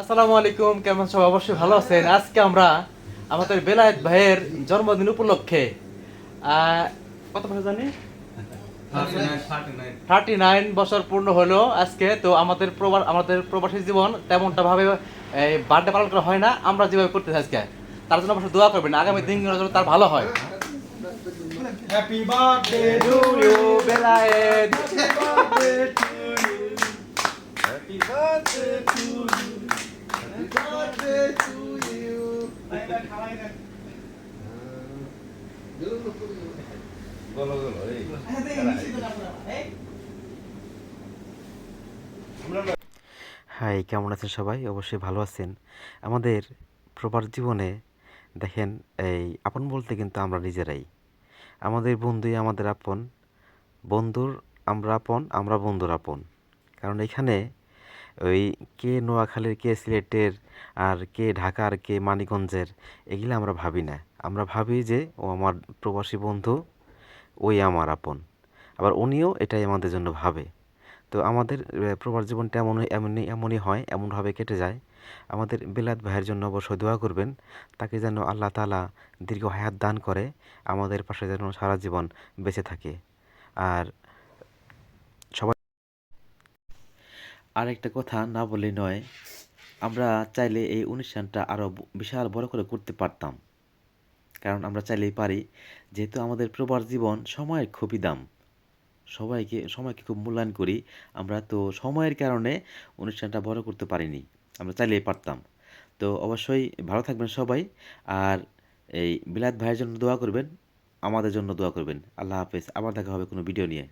আসসালামু আলাইকুম কেমন সব? অবশ্যই ভালো আছেন। আজকে আমরা আমাদের বেলায়েত ভাইয়ের জন্মদিন উপলক্ষে কত বছর জানি? থার্টি নাইন বছর পূর্ণ হলো আজকে তো আমাদের প্রবাস আমাদের প্রবাসী জীবন তেমনটা ভাবে বার্থডে পালন করা হয় না আমরা যেভাবে করতেছি আজকে। তার জন্য অবশ্যই দোয়া করবেন আগামী দিনগুলো যেন তার ভালো হয়। বেলায়েত। Birthday to you. এই হাই, কেমন আছেন সবাই? অবশ্যই ভালো আছেন। আমাদের প্রবার জীবনে দেখেন, এই আপন বলতে কিন্তু আমরা নিজেরাই। আমাদের বন্ধুই আমাদের আপন, বন্ধুর আমরা আপন, আমরা বন্ধুর আপন। কারণ এখানে ওই কে নোয়াখালীর, কে সিলেটের আর কে ঢাকার কে মানিকগঞ্জের, এগুলো আমরা ভাবি না। আমরা ভাবি যে ও আমার প্রবাসী বন্ধু, ওই আমার আপন। আবার উনিও এটাই আমাদের জন্য ভাবে। তো আমাদের প্রবাস জীবনটা এমন, এমনই এমনই হয়, এমনভাবে কেটে যায়। আমাদের বিলাত ভাইয়ের জন্য অবশ্যই দোয়া করবেন। তাকে যেন আল্লাহ তাআলা দীর্ঘ হায়াত দান করে, আমাদের পাশে যেন সারা জীবন বেঁচে থাকে। আর সবাই আর একটা কথা না বললেই নয়, আমরা চাইলে এই অনুষ্ঠানটা আরও বিশাল বড় করে করতে পারতাম। কারণ আমরা চাইলেই পারি, যেহেতু আমাদের প্রবার জীবন সময়ের খুবই দাম। সবাইকে, সময়কে খুব মূল্যায়ন করি। আমরা তো সময়ের কারণে অনুষ্ঠানটা বড় করতে পারিনি, আমরা চাইলেই পারতাম। তো অবশ্যই ভালো থাকবেন সবাই, আর এই বিলাত ভাইয়ের জন্য দোয়া করবেন, আমাদের জন্য দোয়া করবেন। আল্লাহ হাফেজ, আবার দেখা হবে কোনো ভিডিও নিয়ে।